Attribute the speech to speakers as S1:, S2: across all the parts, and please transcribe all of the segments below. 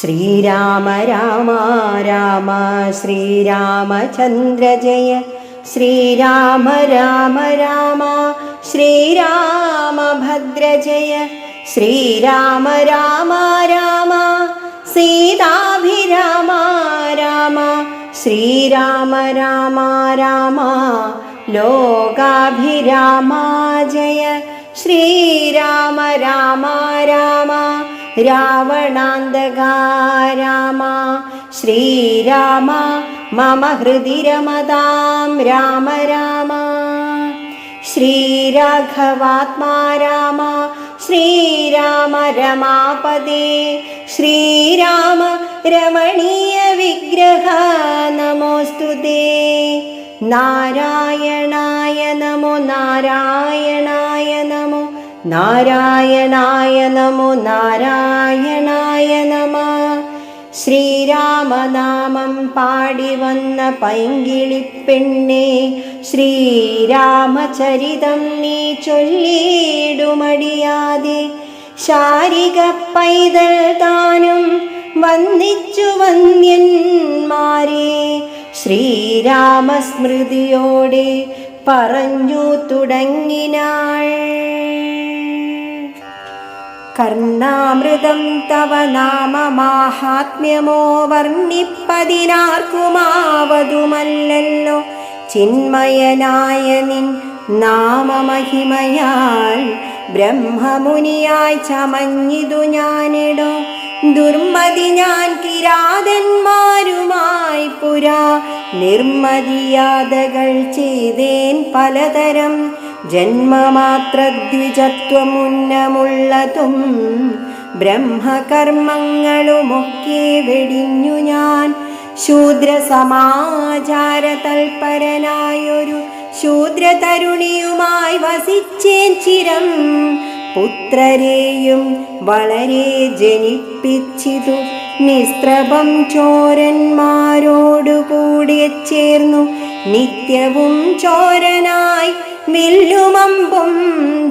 S1: ശ്രീരാമ രാമ രാമ ശ്രീരാമചന്ദ്ര ജയ. ശ്രീരാമ രാമ രാമ ശ്രീരാമഭദ്ര ജയ. ശ്രീരാമ രാമ രാമ സീതാഭിരാമ രാമ. ശ്രീരാമ രാമ രാമ ലോകാഭിരാമ ജയ. ശ്രീരാമ രാമ രാമ രാവണാന്തകാ രാമ ശ്രീരാമ മമ ഹൃദി രമതാം രാമ രാമ. ശ്രീരാഘവാത്മാ രാമ ശ്രീരാമ രമാപദേ ശ്രീരാമ രമണീയ വിഗ്രഹ നമോസ്തു നാരായണായ നമോ നാരായണായ നമോ. നാരായണായ നമോ നാരായണായ നമ ശ്രീരാമനാമം പാടി വന്ന പൈങ്കിളിപ്പെണ്ണെ ശ്രീരാമചരിതം നീ ചൊല്ലിയിടുമടിയാതെ. ശാരിക പൈതൽ താനും വന്നിച്ചു വന്യന്മാരെ ശ്രീരാമസ്മൃതിയോടെ പറഞ്ഞു തുടങ്ങിനാൾ. കർണാമൃതം തവ നാമ മാഹാത്മ്യമോ വർണിപ്പതിനാർക്കുമാവതുമല്ലല്ലോ. ചിന്മയനായ നിൻ നാമമഹിമയാൽ ബ്രഹ്മമുനിയായി ചമഞ്ഞിതു ഞാനിടോ. ദുർമതി ഞാൻ കിരാതന്മാരുമായി പുരാ. നിർമ്മതിയാതകൾ ചെയ്തേൻ പലതരം ജന്മമാത്രദ്വിജത്വമുന്നമുള്ളതും ബ്രഹ്മകർമ്മങ്ങളുമൊക്കെ വെടിഞ്ഞു ഞാൻ. ശൂദ്രസമാചാര തൽപരനായൊരു ശൂദ്രതരുണിയുമായി വസിച്ചേൻ ചിരം. പുത്രരെയും വളരെ ജനിപ്പിച്ചിതു നിസ്ത്രഭം ചോരന്മാരോടുകൂടി ചേർന്നു. നിത്യവും ചോരനായി വില്ലുമമ്പും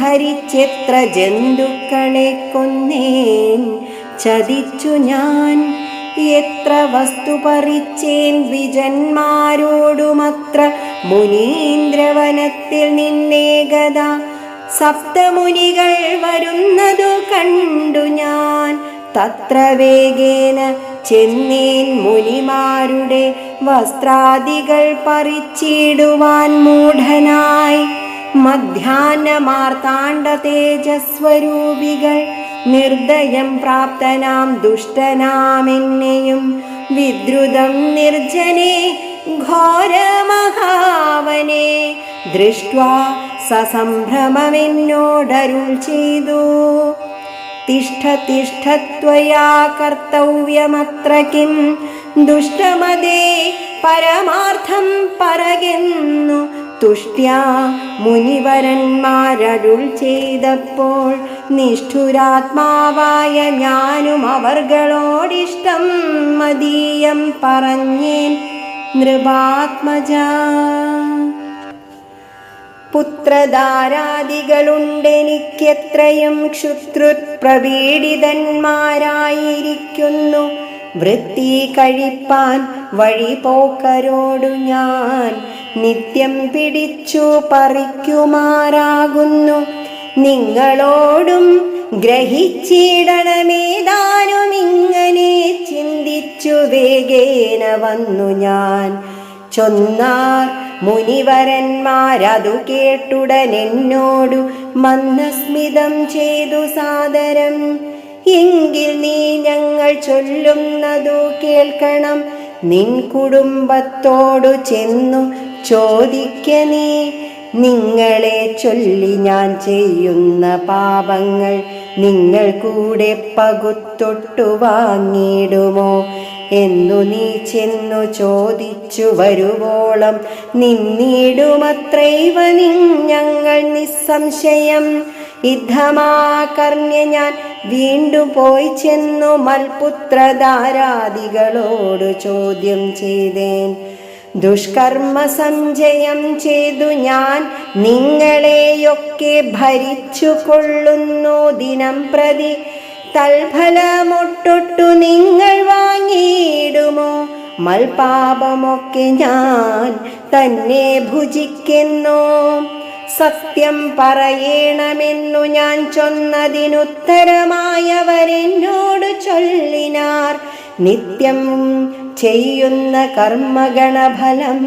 S1: ധരിച്ചെത്ര ജന്തുക്കളെ കൊന്നേൻ. ചതിച്ചു ഞാൻ എത്ര വസ്തു പറിച്ചേൻ വിജന്മാരോടുമത്ര മുനീന്ദ്രവനത്തിൽ നിന്നേകത. സപ്തമുനികൾ വരുന്നതു കണ്ടു ഞാൻ. തത്ര വേഗേന ചെന്നീൻ മുനിമാരുടെ വസ്ത്രാദികൾ പറിച്ചിടുവാൻ മൂഢനായി. മധ്യാഹ്നമാർത്താണ്ഡ തേജസ്വരൂപികൾ നിർദ്ദയം പ്രാപ്തനാം ദുഷ്ടനാമെന്നെയും വിദ്രുതം നിർജനെ ഘോരമഹാവനെ. ദൃഷ്ട്വാ സസംഭ്രമമെന്നോടരുൾ ചെയ്തു. തിഷ്ഠത്വയാ കർത്തവ്യമത്ര കിം ദുഷ്ടമതേ പരമാർത്ഥം പറകെന്നു തുഷ്ട്യാ മുനിവരന്മാരരുൾ ചെയ്തപ്പോൾ നിഷ്ഠുരാത്മാവായ ഞാനും അവർകളോടിഷ്ടം മതീയം പറഞ്ഞേൻ നൃപാത്മജ। പുത്രധാരാദികളുണ്ടെനിക്കെത്രയും ക്ഷുത്രുപ്രപീഡിതന്മാരായിരിക്കുന്നു വൃത്തി കഴിപ്പാൻ വഴി പോക്കരോടു ഞാൻ നിത്യം പിടിച്ചു പറിക്കുമാറാകുന്നു. നിങ്ങളോടും ഗ്രഹിച്ചിടണമേതാനും ഇങ്ങനെ ചിന്തിച്ചു വേഗേന വന്നു ഞാൻ. ചൊന്നാർ മുനിവരന്മാരതു കേട്ടുടനെന്നോടു മന്ദസ്മിതം ചെയ്തു സാദരം. എങ്കിൽ നീ ഞങ്ങൾ ചൊല്ലുന്നതു കേൾക്കണം. നിൻ കുടുംബത്തോടു ചെന്നു ചോദിക്ക നീ. നിങ്ങളെ ചൊല്ലി ഞാൻ ചെയ്യുന്ന പാപങ്ങൾ നിങ്ങൾ കൂടെ പകുത്തൊട്ടു വാങ്ങിയിടുമോ? എന്നു നീ ചെന്നു ചോദിച്ചു വരുവോളം. നിന്നിടുമത്രൈവ ഞങ്ങൾ നിസ്സംശയം. യുദ്ധമാകർണ്യ ഞാൻ വീണ്ടും പോയി ചെന്നു മൽപുത്രധാരാദികളോട് ചോദ്യം ചെയ്തേൻ. ദുഷ്കർമ്മ സഞ്ചയം ചെയ്തു ഞാൻ നിങ്ങളെയൊക്കെ ഭരിച്ചു കൊള്ളുന്നു ദിനം പ്രതി. തൽഫലമൊട്ടൊട്ടു നിങ്ങൾ വാങ്ങിയിടുമോ? മൽപാപമൊക്കെ ഞാൻ തന്നെ ഭുജിക്കുന്നു. സത്യം പറയണമെന്നു ഞാൻ ചൊന്നതിനുത്തരമായവരെന്നോട് ചൊല്ലിനാർ. നിത്യം ചെയ്യുന്ന കർമ്മഗണഫലം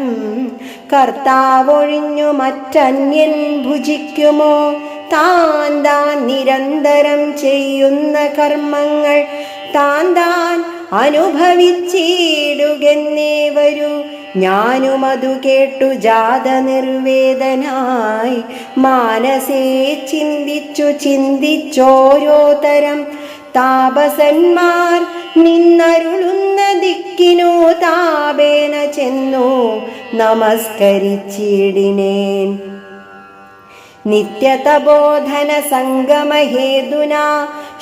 S1: കർത്താവൊഴിഞ്ഞു മറ്റന്യൻ ഭുജിക്കുമോ? താൻ താൻ നിരന്തരം ചെയ്യുന്ന കർമ്മങ്ങൾ താൻ താൻ അനുഭവിച്ചിടുകെന്നേ വരൂ ഞാനും അതു കേട്ടു ജാത നിർവേദനായി. മാനസേ ചിന്തിച്ചു ചിന്തിച്ചോരോ തരം താപസന്മാർ നിന്നരുളുന്ന ദിക്കിനു താപേന ചെന്നു. നമസ്കരിച്ചിടിനേൻ. നിത്യതബോധന സംഗമഹേതുന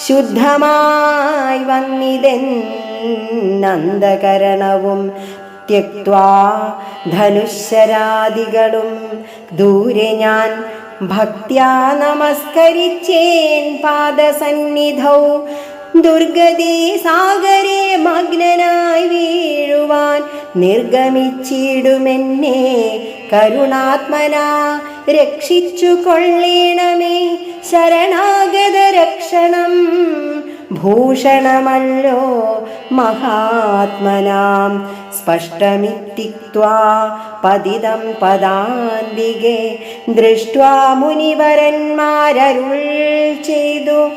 S1: ശുദ്ധമായി വന്നിതെൻ നന്ദകരണവും ത്യക്വാ ധനുശരാദികളും ദൂരെ ഞാൻ ഭക്ത്യാ നമസ്കരിച്ചേൻ പാദസന്നിധൗ. ദുർഗതി സാഗരെ മഗ്നനായി വീഴുവാൻ നിർഗമിച്ചിടുമെന്നെ കരുണാത്മനാ രക്ഷിച്ചു കൊള്ളേണമേ ശരണാഗത രക്ഷണം ഭൂഷണമല്ലോ മഹാത്മനാം. സ്പഷ്ടമിത്തിക്വാ പതിതം പദാന്തികെ. ദൃഷ്ട്വാ മുനിവരന്മാരരുൾ ചെയ്തു.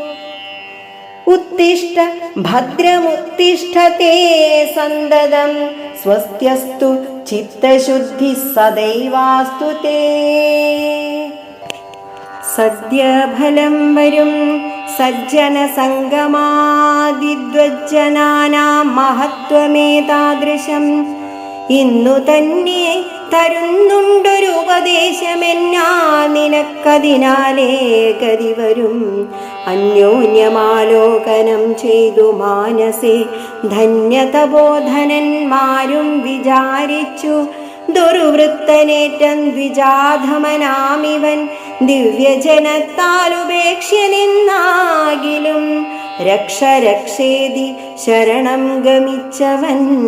S1: ഉത്തിഷ്ഠ ഭദ്രമുത്തിഷ്ഠത്തെ സന്തതം. സ്വസ്ത്യസ്തു ചിത്തശുദ്ധി സദൈവാസ്തു തേ. സദ്യഫലം വരും. സജ്ജന സംഗമാദിദ്വജ്ജനാനാം മഹത്വമേതാദൃശം ഇന്നു തന്നെ തരുന്നുണ്ടൊരു ഉപദേശമെന്നാ നിനക്കതിനാലേ ഗതി വരും. അന്യോന്യമാലോകനം ചെയ്തു മാനസേ ധന്യതബോധനന്മാരും വിചാരിച്ചു. ദുർവൃത്തനേറ്റം ദ്വിജാധമനാമിവൻ ദിവ്യജനത്താലുപേക്ഷ്യ നിന്നാകിലും രക്ഷ രക്ഷേതി ശരണം ഗമിച്ചവൻ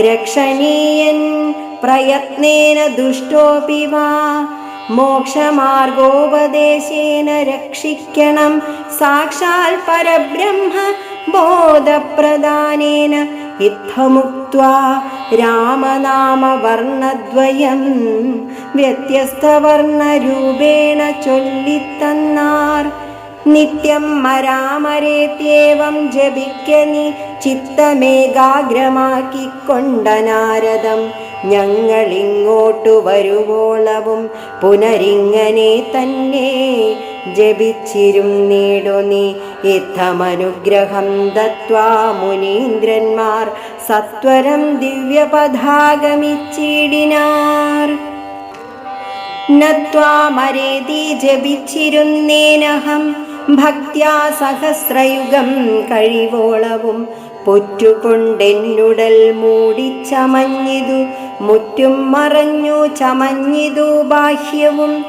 S1: രക്ഷണീയൻ പ്രയത്നേന ദുഷ്ടോപി വാ. മോക്ഷമാർഗോപദേശേന രക്ഷിക്കണം. സാക്ഷാൽ പരബ്രഹ്മ ബോധപ്രദാനേന ഇത്തമുക്വാ രാമനാമവർണദ്വയം വ്യത്യസ്തവർണരൂപേണ ചൊല്ലിത്തന്നാർ. നിത്യം മരാമരേത്യേവം ജപിക്ക നീ ചിത്തമേകാഗ്രമാക്കിക്കൊണ്ട നാരദം ഞങ്ങളിങ്ങോട്ടു വരുവോളവും പുനരിങ്ങനെ തന്നെ ജപിച്ചിരും നേടു ഇത്തമനുഗ്രഹം ദത്വാ മുനീന്ദ്രന്മാർ. സത്വരം ദിവ്യപഥാഗമിച്ചിടിനാർ നരേതി ജപിച്ചിരുന്നേനഹം. ഭക്യാ സഹസ്രയുഗം കഴിവോളവും. പൊറ്റുകൊണ്ടെന്നുടൽ മൂടിച്ചമഞ്ഞിതു മുറ്റും മറഞ്ഞു ചമഞ്ഞിതു ബാഹ്യവും.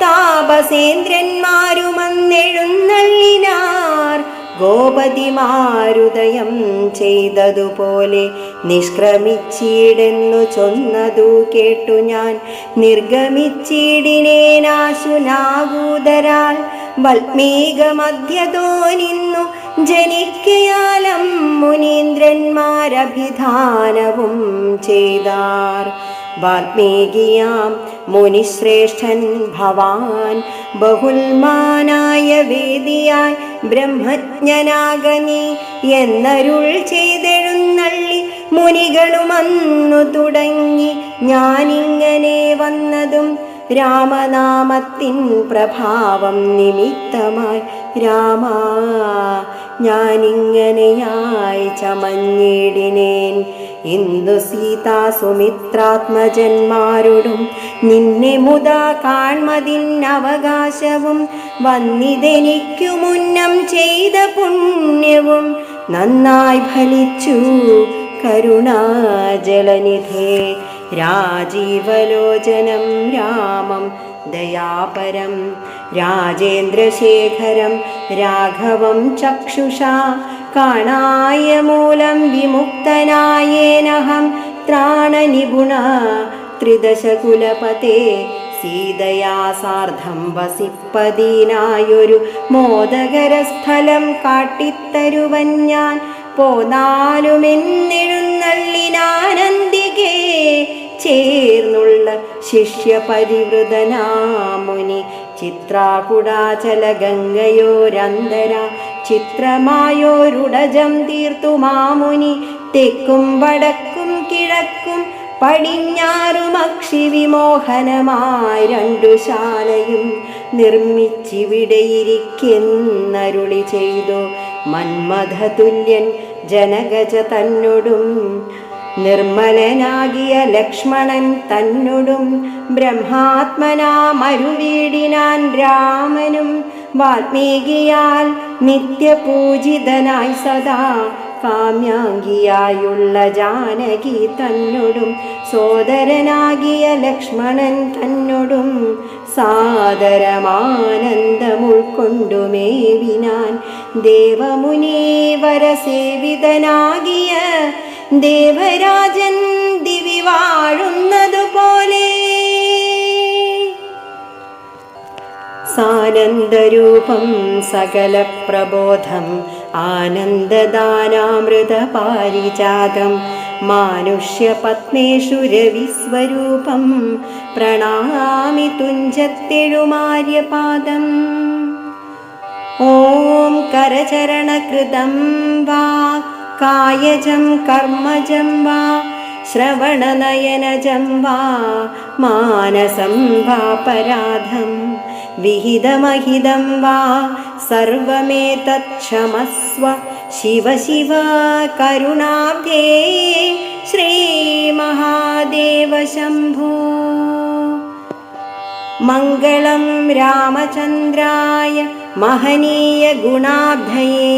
S1: താപസേന്ദ്രന്മാരുമന്നെഴുന്നള്ളിനാർ ഗോപതിമാരുദയം ചെയ്തതുപോലെ നിഷ്ക്രമിച്ചീടെന്നു ചൊന്നതു കേട്ടു ഞാൻ. നിർഗമിച്ചിടിനേനാശുനാകൂതരാൾ വൽമീകമധ്യതോ നിന്നു ജനിക്കയാലം മുനീന്ദ്രന്മാരഭിധാനവും ചെയ്താർ. വാൽമീകിയാം മുനിശ്രേഷ്ഠൻ ഭവാൻ ബഹുൽമാനായ വേദിയായി ബ്രഹ്മജ്ഞനാകനി എന്നരുൾ ചെയ്തെഴുന്നള്ളി മുനികളും അന്നു തുടങ്ങി. ഞാനിങ്ങനെ വന്നതും രാമനാമത്തിൻ പ്രഭാവം നിമിത്തമായി രാമ ഞാനിങ്ങനെയായി ചമഞ്ഞിടിനേൻ. ഇന്ദു സീതാ സുമിത്രാത്മജന്മാരോടും നിന്നെ മുതാ കാൺമതിൻ അവകാശവും. വന്നിതെനിക്കു മുന്നം ചെയ്ത പുണ്യവും നന്നായി ഫലിച്ചു കരുണാജലനിധേ. രാജീവലോചനം രാമം ദയാപരം രാജേന്ദ്രശേഖരം രാഘവം ചക്ഷുഷാ കാണായ മൂലം വിമുക്തനായേനഹം ത്രാണനിപുണ ത്രിദശകുലപതേ സീതയാ സാർദ്ധം വസിപ്പതിനായൊരു മോദകരസ്ഥലം കാട്ടിത്തരുവൻ ഞാൻ. പോന്നാലുമെന്നെഴുന്നള്ളിനാനന്ദികേ ചേർന്നുള്ള ശിഷ്യപരിവൃതനാമുനി ചിത്രാകുടാചല ഗംഗയോരന്തര ചിത്രമായോരുടജം തീർത്തു മാമുനി തെക്കും വടക്കും കിഴക്കും പടിഞ്ഞാറുമക്ഷി വിമോഹനമായി രണ്ടു ശാലയും നിർമ്മിച്ചിവിടെയിരിക്കുന്നരുളി ചെയ്തു മന്മഥതുല്യൻ ജനഗജ തന്നോടും നിർമ്മലനാകിയ ലക്ഷ്മണൻ തന്നോടും ബ്രഹ്മാത്മനാമരുവീടിനാൻ രാമനും വാൽമീകിയാൽ നിത്യപൂജിതനായി സദാ കാമ്യാംഗിയായുള്ള ജാനകി തന്നോടും സോദരനാകിയ ലക്ഷ്മണൻ തന്നോടും സാദരമാനന്ദമുൾക്കൊണ്ടുമേവിനാൻ ദേവമുനീവര സേവിതനാകിയ ദേവരാജൻ ദിവി വാഴുന്നതുപോലെ. സാനന്ദരൂപം സകല പ്രബോധം ആനന്ദദാനാമൃതപാരിജാതം മാനുഷ്യപത്നേഷു രവിസ്വരൂപം പ്രണാമി തുഞ്ചത്തെഴുമാര്യപാദം. ഓം കരചരണകൃതം വാ कायजं कर्मजं वा श्रवणनयनजं वा मानसं वा पराधं विहिदमहिदं वा सर्वमेतत्क्षमस्व शिव शिव करुणाब्धे श्रीमहादेव शम्भो। മംഗളം രാമചന്ദ്രായ മഹനീയ ഗുണാബ്ധയേ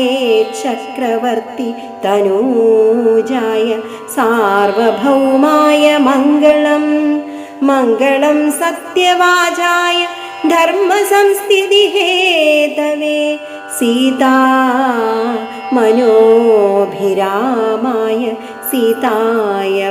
S1: ചക്രവർത്തി തനൂജായ സാർവഭൗമായ മംഗളം. മംഗളം സത്യവാചായ ധർമ്മസംസ്ഥിതി ഹേതവേ സീതാ മനോഭിരാമായ സീതായ